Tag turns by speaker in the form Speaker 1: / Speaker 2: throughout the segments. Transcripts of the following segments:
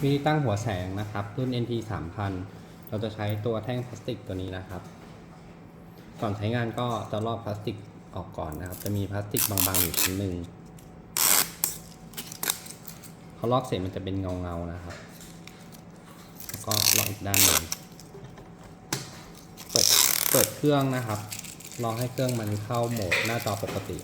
Speaker 1: วิธีตั้งหัวแสงนะครับรุ่น NT 3000 เราจะใช้ตัวแท่งพลาสติกตัวนี้นะครับ ก่อนใช้งานก็จะลอกพลาสติกออกก่อนนะครับ จะมีพลาสติกบางๆอยู่ชิ้นหนึ่งพอลอกเสร็จมันจะเป็นเงาๆนะครับ แล้วก็ลอกอีกด้านหนึ่งเปิดเปิดเครื่องนะครับรอให้เครื่องมันเข้าโหมดหน้าจอปกติ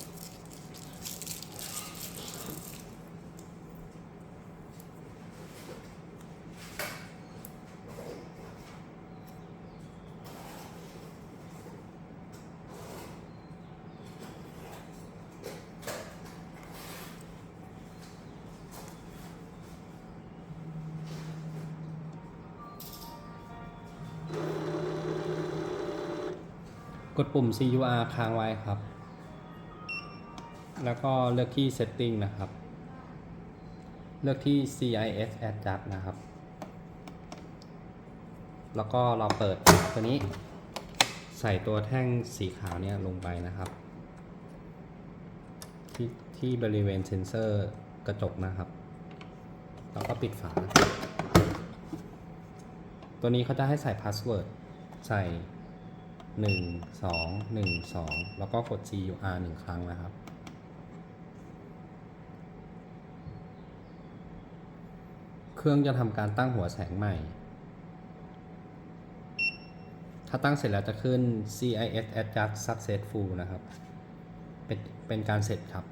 Speaker 1: ดปุ่ม CUR ค้างไว้ครับ แล้วก็เลือกที่ Setting นะครับ เลือกที่ CIS Adjust นะครับ แล้วก็เราเปิดตัวนี้ ใส่ตัวแท่งสีขาวเนี่ยลงไปนะครับ ที่ที่บริเวณเซนเซอร์กระจกนะครับ แล้วก็ปิดฝา ตัวนี้เขาจะให้ใส่พาสเวิร์ดใส่ หนึ่งสองหนึ่งสองแล้วก็กด CUR หนึ่งครั้งนะครับ เครื่องจะทำการตั้งหัวแสงใหม่ ถ้าตั้งเสร็จแล้วจะขึ้น CIS Adjust Successful นะครับ เป็นเป็นการเสร็จครับ